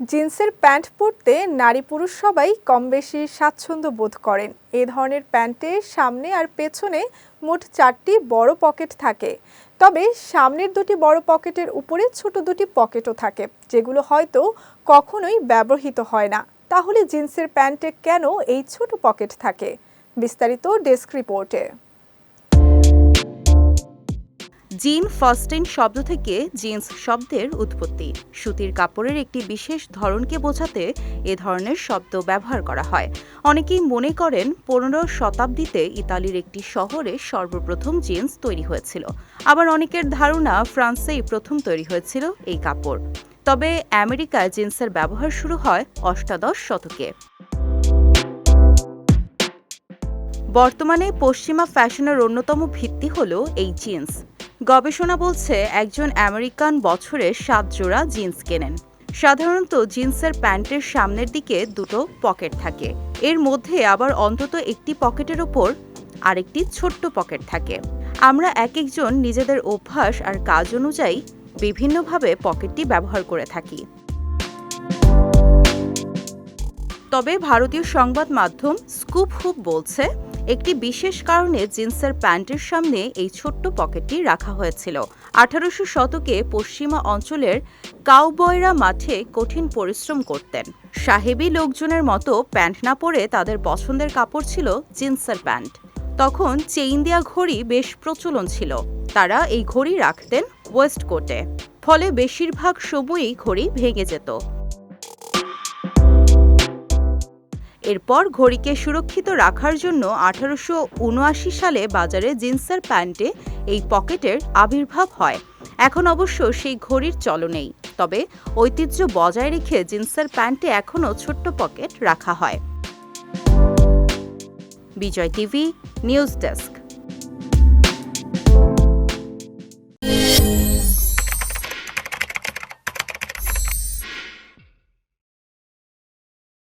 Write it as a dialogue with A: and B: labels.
A: জিন্সের প্যান্ট পরতে নারী পুরুষ সবাই কম বেশি স্বাচ্ছন্দ্য বোধ করেন। এ ধরনের প্যান্টের সামনে আর পেছনে মোট চারটি বড় পকেট থাকে। তবে সামনের দুটি বড় পকেটের উপরে ছোট দুটি পকেটও থাকে, যেগুলো হয়তো কখনোই ব্যবহৃত হয় না। তাহলে জিন্সের প্যান্টে কেন এই ছোট পকেট থাকে? বিস্তারিত ডেস্ক রিপোর্টে।
B: জিন ফার্স্টেন শব্দ থেকে জিন্স শব্দের উৎপত্তি। সুতির কাপড়ের একটি বিশেষ ধরনকে বোঝাতে এ ধরনের শব্দ ব্যবহার করা হয়। অনেকেই মনে করেন পনেরো শতাব্দীতে ইতালির একটি শহরে সর্বপ্রথম জিন্স তৈরি হয়েছিল। আবার অনেকের ধারণা ফ্রান্সেই প্রথম তৈরি হয়েছিল এই কাপড়। তবে আমেরিকায় জিন্সের ব্যবহার শুরু হয় অষ্টাদশ শতকে। বর্তমানে পশ্চিমা ফ্যাশনের অন্যতম ভিত্তি হল এই জিন্স। গবেষণা বলছে একজন আমেরিকান বছরে সাত জোড়া জিন্স কেনেন। সাধারণত জিন্সের প্যান্টের সামনের দিকে দুটো পকেট থাকে। এর মধ্যে আবার অন্তত একটি পকেটের ওপর আরেকটি ছোট্ট পকেট থাকে। আমরা এক একজন নিজেদের অভ্যাস আর কাজ অনুযায়ী বিভিন্নভাবে পকেটটি ব্যবহার করে থাকি। তবে ভারতীয় সংবাদ মাধ্যম স্কুপ হুপ বলছে একটি বিশেষ কারণে জিন্সের প্যান্টের সামনে এই ছোট্ট পকেটটি রাখা হয়েছিল। আঠারোশো শতকে পশ্চিমা অঞ্চলের কাউবয়রা মাঠে কঠিন পরিশ্রম করতেন। সাহেবী লোকজনের মতো প্যান্ট না পরে তাদের পছন্দের কাপড় ছিল জিন্সের প্যান্ট। তখন চেইন দেয়া ঘড়ি বেশ প্রচলন ছিল। তারা এই ঘড়ি রাখতেন ওয়েস্ট কোটে। ফলে বেশিরভাগ সময়ই ঘড়ি ভেঙে যেত। এরপর ঘড়িকে সুরক্ষিত রাখার জন্য আঠারোশো উনআশি সালে বাজারে জিন্সার প্যান্টে এই পকেটের আবির্ভাব হয়। এখন অবশ্য সেই ঘড়ির চল নেই। তবে ঐতিহ্য বজায় রেখে জিন্সের প্যান্টে এখনও ছোট্ট পকেট রাখা হয়। Bijoy TV, news desk.